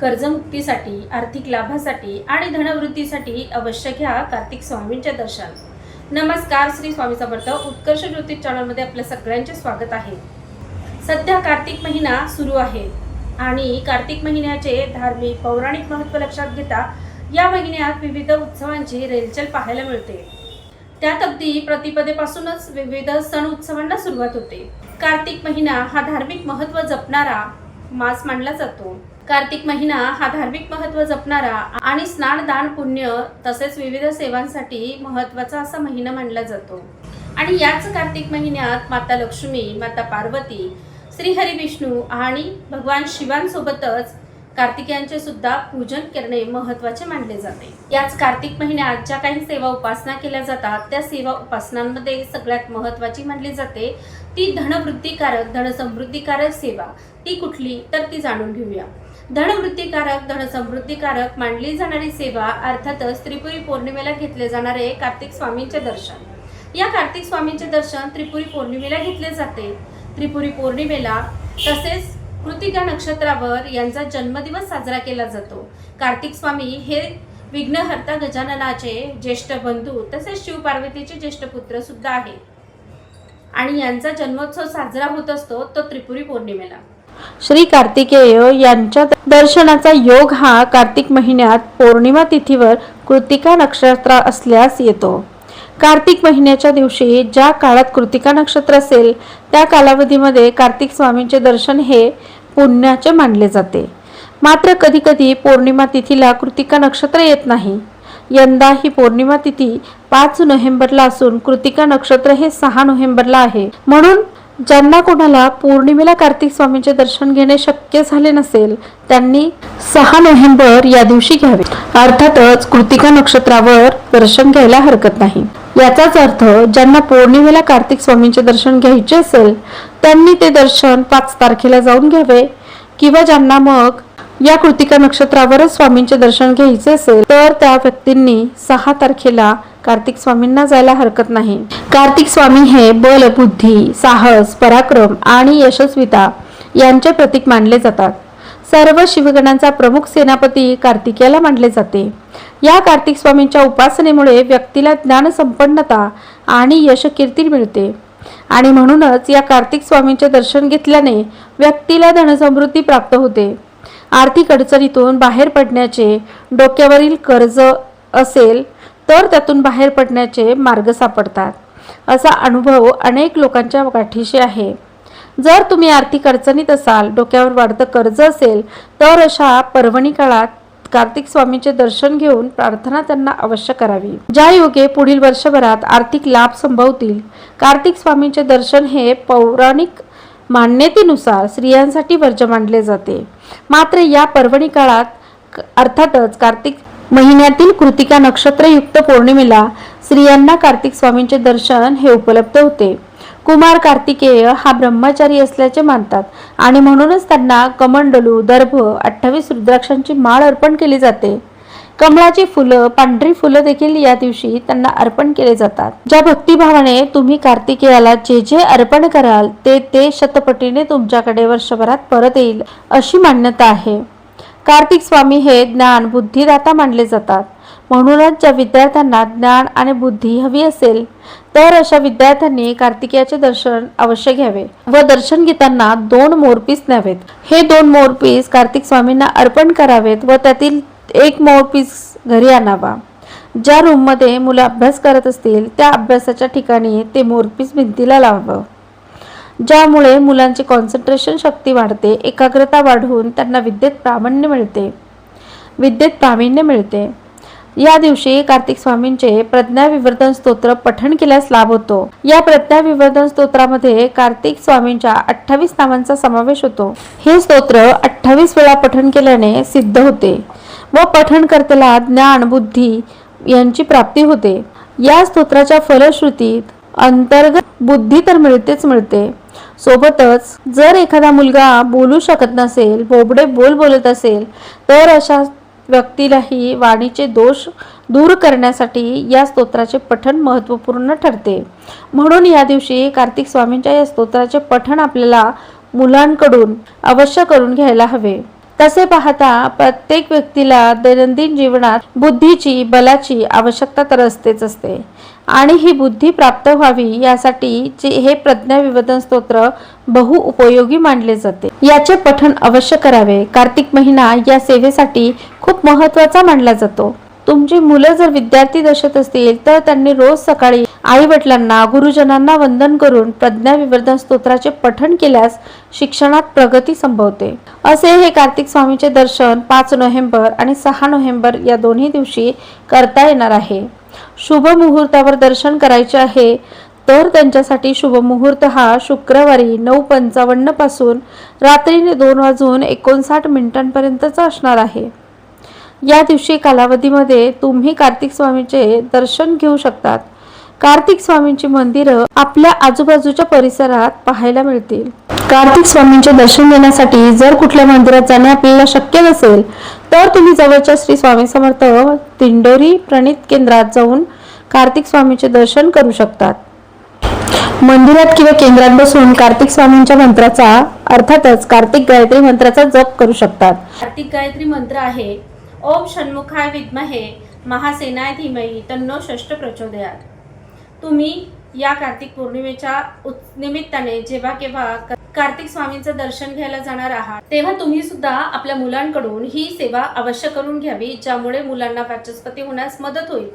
कर्जमुक्तीसाठी आर्थिक लाभासाठी आणि धनवृद्धीसाठी अवश्य घ्या कार्तिक स्वामींचे दर्शन. नमस्कार श्री स्वामी समर्थ. उत्कर्ष ज्योतिष चॅनलमध्ये आपल्या सगळ्यांचे स्वागत आहे. सध्या कार्तिक महिना सुरू आहे आणि कार्तिक महिन्याचे धार्मिक पौराणिक महत्त्व लक्षात घेता या महिन्यात विविध उत्सवांची रेलचल पाहायला मिळते. त्यात अगदी प्रतिपदेपासूनच विविध सण उत्सवांना सुरुवात होते. कार्तिक महिना हा धार्मिक महत्त्व जपणारा मास मानला जातो. कार्तिक महिना हा धार्मिक महत्त्व जपणारा आणि स्नान दान पुण्य तसेच विविध सेवांसाठी महत्त्वाचा असा महिना मानला जातो. आणि याच कार्तिक महिन्यात माता लक्ष्मी माता पार्वती श्रीहरी विष्णू आणि भगवान शिवांसोबतच कार्तिकेयांचे सुद्धा पूजन करणे महत्त्वाचे मानले जाते. याच कार्तिक महिन्यात ज्या काही सेवा उपासना केल्या जातात त्या सेवा उपासनांमध्ये सगळ्यात महत्त्वाची मानली जाते. ती धनवृत्तीकारक धनसमृद्धीकारक सेवा. ती कुठली तर ती जाणून घेऊया. धनवृत्तीकारक धनसमृद्धीकारक मानली जाणारी सेवा अर्थातच त्रिपुरी पौर्णिमेला घेतले जाणारे कार्तिक स्वामींचे दर्शन. या कार्तिक स्वामींचे दर्शन त्रिपुरी पौर्णिमेला घेतले जाते. त्रिपुरी पौर्णिमेला तसेच कृतिका नक्षत्रावर यांचा जन्मदिवस साजरा केला जातो. कार्तिक स्वामी हे विघ्नहर्ता गजाननाचे ज्येष्ठ बंधू तसेच शिवपार्वतीचे ज्येष्ठ पुत्र सुद्धा आहे आणि यांचा जन्मोत्सव साजरा होत असतो तो त्रिपुरी पौर्णिमेला. श्री कार्तिकेय यांच्या दर्शनाचा योग हा कार्तिक महिन्यात पौर्णिमा तिथीवर कृतिका नक्षत्र असल्यास येतो. कार्तिक महिन्याच्या दिवशी ज्या काळात कृतिका नक्षत्र असेल त्या कालावधीमध्ये कार्तिक स्वामींचे दर्शन हे पुण्याचे मानले जाते. मात्र कधीकधी पौर्णिमा तिथीला कृतिका नक्षत्र येत नाही. यंदा ही पौर्णिमा तिथी पाच नोव्हेंबरला असून कृतिका नक्षत्र हे सहा नोव्हेंबरला आहे. म्हणून ज्यांना कोणाला पौर्णिमेला कार्तिक स्वामींचे दर्शन घेणे शक्य झाले नसेल त्यांनी सहा नोव्हेंबर या दिवशी घ्यावे. अर्थातच कृतिका नक्षत्रावर दर्शन घ्यायला हरकत नाही. याचाच अर्थ ज्यांना पौर्णिमेला कार्तिक स्वामींचे दर्शन घ्यायचे असेल त्यांनी ते दर्शन पाच तारखेला जाऊन घ्यावे किंवा ज्यांना मग या कृतिका नक्षत्रावरच स्वामींचे दर्शन घ्यायचे असेल तर त्या व्यक्तींनी सहा तारखेला कार्तिक स्वामींना जायला हरकत नाही. कार्तिक स्वामी हे बल बुद्धी साहस पराक्रम आणि यशस्विता यांचे प्रतीक मानले जातात. सर्व शिवगणांचा प्रमुख सेनापती कार्तिकेयाला मानले जाते. या कार्तिक स्वामींच्या उपासनेमुळे व्यक्तीला ज्ञान संपन्नता आणि यशकीर्ती मिळते. आणि म्हणूनच या कार्तिक स्वामींचे दर्शन घेतल्याने व्यक्तीला धनसमृद्धी प्राप्त होते. आर्थिक अडचणीतून बाहेर पडण्याचे डोक्यावरील कर्ज असेल तर त्यातून बाहेर पडण्याचे मार्ग सापडतात. असा अनुभव अनेक लोकांच्या गाठीशी आहे. जर तुम्ही आर्थिक अडचणीत असाल डोक्यावर वाढतं कर्ज असेल तर अशा पर्वणी काळात कार्तिक स्वामींचे दर्शन घेऊन प्रार्थना त्यांना अवश्य करावी. ज्या योगे पुढील वर्षभरात आर्थिक लाभ संभवतील कार्तिक स्वामींचे दर्शन हे पौराणिक मान्यतेनुसार स्त्रियांसाठी वर्ज मानले जाते. मात्र या पर्वणी काळात क- अर्थातच कार्तिक महिन्यातील कृतिका नक्षत्रयुक्त पौर्णिमेला स्त्रियांना कार्तिक स्वामींचे दर्शन हे उपलब्ध होते. कुमार कार्तिकेय हा ब्रह्मचारी असल्याचे मानतात आणि म्हणूनच त्यांना कमंडलू दर्भ अठ्ठावीस रुद्राक्षांची माळ अर्पण केली जाते. कमळाची फुलं पांढरी फुलं देखील या दिवशी त्यांना अर्पण केले जातात. ज्या भक्तिभावाने तुम्ही कार्तिकेयाला जे जे अर्पण कराल ते ते शतपटीने तुमच्याकडे वर्षभरात परत येईल अशी मान्यता आहे. कार्तिक स्वामी हे ज्ञान बुद्धिदाता मानले जातात. म्हणूनच ज्या विद्यार्थ्यांना ज्ञान आणि बुद्धी हवी असेल तर अशा विद्यार्थ्यांनी कार्तिकेयाचे दर्शन अवश्य घ्यावे व दर्शन घेताना दोन मोरपीस न्यावेत. हे दोन मोरपीस कार्तिक स्वामींना अर्पण करावेत व त्यातील एक मोरपीस घरी आणावा. ज्या रूममध्ये मुलं अभ्यास करत असतील त्या अभ्यासाच्या ठिकाणी ते मोरपीस भिंतीला लावावं. ज्यामुळे मुलांची कॉन्सन्ट्रेशन शक्ती वाढते एकाग्रता वाढवून त्यांना विद्येत प्रामाण्य मिळते. विद्येत प्रावीण्य मिळते. या दिवशी कार्तिक स्वामींचे प्रज्ञाविवर्धन स्तोत्र पठण केल्यास लाभ होतो. या प्रज्ञाविवर्धन स्तोत्रामध्ये कार्तिक स्वामींच्या अठ्ठावीस नावांचा समावेश होतो. हे स्तोत्र अठ्ठावीस वेळा पठण केल्याने सिद्ध होते. व पठनकर्त्याला ज्ञान बुद्धी यांची प्राप्ती होते. या स्तोत्राच्या फलश्रुतीत अंतर्गत बुद्धी तर मिळतेच मिळते. सोबतच जर एखादा मुलगा बोलू शकत नसेल बोबडे बोल बोलत असेल तर अशा व्यक्तीलाही वाणीचे दोष दूर करण्यासाठी या स्तोत्राचे पठण महत्त्वपूर्ण ठरते. म्हणून या दिवशी कार्तिक स्वामींच्या या स्तोत्राचे पठण आपल्याला मुलांकडून अवश्य करून घ्यायला हवे. तसे पाहता प्रत्येक व्यक्तीला दैनंदिन जीवनात बुद्धीची बलाची आवश्यकता तर असतेच असते. आणि ही बुद्धी प्राप्त व्हावी यासाठी जे हे प्रज्ञा विवदन स्तोत्र बहु उपयोगी मानले जाते. याचे पठन अवश्य करावे. कार्तिक महिना या सेवेसाठी खूप महत्त्वाचा मानला जातो. तुमची मुलं जर विद्यार्थी दशेत असतील तर त्यांनी रोज सकाळी आई वडिलांना गुरुजनांना वंदन करून प्रज्ञा विवर्धन स्तोत्राचे पठण केल्यास शिक्षणात प्रगती संभवते. असे हे कार्तिक स्वामीचे दर्शन पाच नोव्हेंबर आणि सहा नोव्हेंबर या दोन्ही दिवशी करता येणार आहे. शुभ मुहूर्तावर दर्शन करायचे आहे तर त्यांच्यासाठी शुभ मुहूर्त हा शुक्रवारी नऊ पंचावन्नपासून रात्रीने दोन वाजून एकोणसाठ मिनिटांपर्यंतचा असणार आहे. या दिवशी कालावधीमध्ये तुम्ही कार्तिक स्वामीचे दर्शन घेऊ शकतात. कार्तिक स्वामींची मंदिरं आपल्या आजूबाजूच्या परिसरात पाहायला मिळतील. कार्तिक स्वामींचे दर्शन घेण्यासाठी जर कुठल्या मंदिरात जाणे आपल्याला शक्य नसेल तर तुम्ही जवळच्या श्री स्वामी समर्थ दिंडोरी प्रणित केंद्रात जाऊन कार्तिक स्वामीचे दर्शन करू शकतात. मंदिरात किंवा केंद्रात बसून कार्तिक स्वामींच्या मंत्राचा अर्थातच कार्तिक गायत्री मंत्राचा जप करू शकतात. कार्तिक गायत्री मंत्र आहे ओम षण्मुखाय विद्महे महासेनाय धीमही तन्नो षष्ट प्रचोदयात. तुम्ही या कार्तिक पौर्णिमेच्या निमित्ताने जेव्हा केव्हा कार्तिक स्वामींचं दर्शन घ्यायला जाणार आहात तेव्हा तुम्ही सुद्धा आपल्या मुलांकडून ही सेवा अवश्य करून घ्यावी ज्यामुळे मुलांना वाचस्पती होण्यास मदत होईल.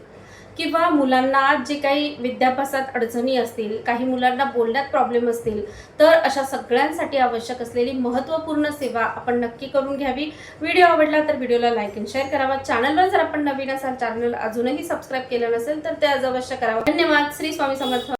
किंवा मुलांना जे काही विद्याभ्यासात अडचणी असतील काही मुलांना बोलण्यात प्रॉब्लेम असतील तर अशा सगळ्यांसाठी आवश्यक असलेली महत्त्वपूर्ण सेवा आपण नक्की करून घ्यावी. व्हिडिओ आवडला तर व्हिडिओला लाईक अँड शेअर करावा. चॅनलवर जर आपण नवीन असाल चॅनल अजूनही सबस्क्राईब केलं नसेल तर ते आज अवश्य करावं. धन्यवाद. श्री स्वामी समर्थ.